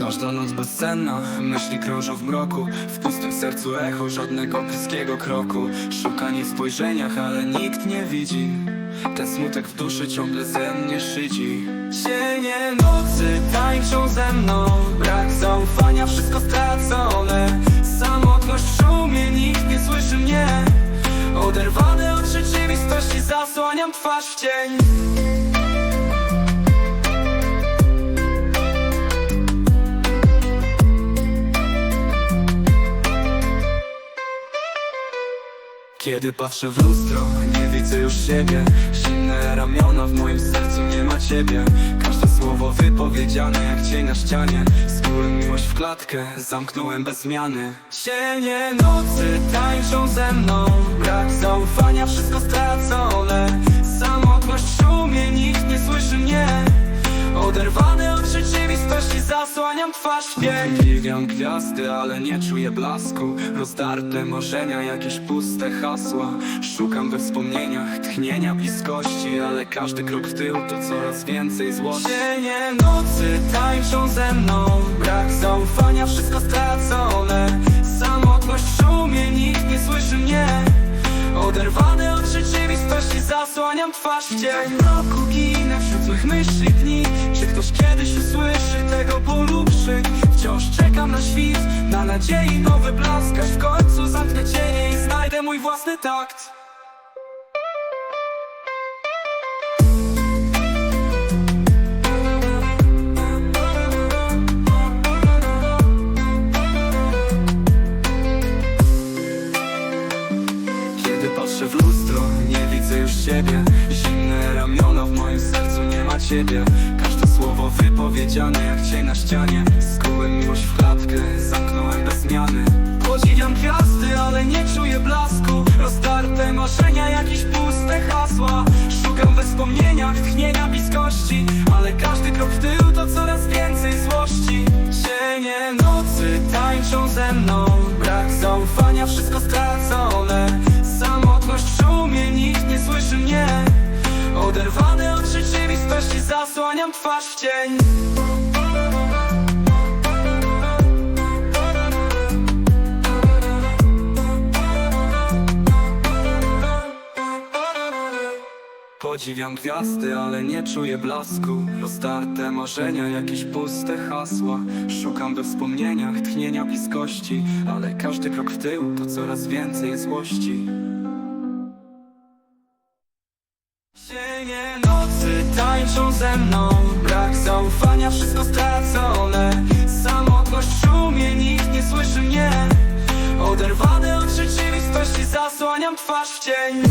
Każda noc bezsenna, myśli krążą w mroku W pustym sercu echo żadnego bliskiego kroku. Szukanie w spojrzeniach, ale nikt nie widzi. Ten smutek w duszy ciągle ze mnie szydzi. Cienie nocy tańczą ze mną. Brak zaufania, wszystko stracone. Samotność szumie, nikt nie słyszy mnie. Oderwany od rzeczywistości, zasłaniam twarz w cień Kiedy patrzę w lustro, nie widzę już siebie. Zimne ramiona, w moim sercu nie ma ciebie. Każde słowo wypowiedziane jak cień na ścianie. Skułem miłość w klatkę, zamknąłem bez zmiany. Cienie nocy tańczą ze mną. Brak zaufania, wszystko stracone zasłaniam twarz Biegam gwiazdy, ale nie czuję blasku. Rozdarte marzenia, jakieś puste hasła. Szukam we wspomnieniach tchnienia bliskości Ale każdy krok w tył to coraz więcej złości. Cienie nocy tańczą ze mną. Brak zaufania, wszystko stracone. Samotność szumie, nikt nie słyszy mnie. Oderwany od rzeczywistości zasłaniam twarz w cień. Roku ginę wśród złych myśli dni Czy ktoś kiedyś usłyszy tego bólu Wciąż czekam na świt, na nadziei nowy blask. W końcu zamknę cienie i znajdę mój własny takt. Kiedy patrzę w lustro, nie widzę już siebie. Zimne ramiona, w moim sercu nie ma ciebie wypowiedziane jak cień na ścianie. Skułem miłość w klatkę, zamknąłem bez zmiany. Podziwiam gwiazdy, ale nie czuję blasku. Rozdarte marzenia, jakieś puste hasła. Szukam we wspomnieniach tchnienia bliskości. Ale każdy krok w tył to coraz więcej złości. Cienie nocy tańczą ze mną. Brak zaufania, wszystko stracone. Samotność szumie, nikt nie słyszy mnie. Oderwany od rzeczywistości, zasłaniam twarz w cień. Podziwiam gwiazdy, ale nie czuję blasku. Rozdarte marzenia, jakieś puste hasła. Szukam we wspomnieniach tchnienia bliskości Ale każdy krok w tył to coraz więcej złości Nocy tańczą ze mną. Brak zaufania, wszystko stracone. Samotność szumie, nikt nie słyszy mnie. Oderwany od rzeczywistości, zasłaniam twarz w cień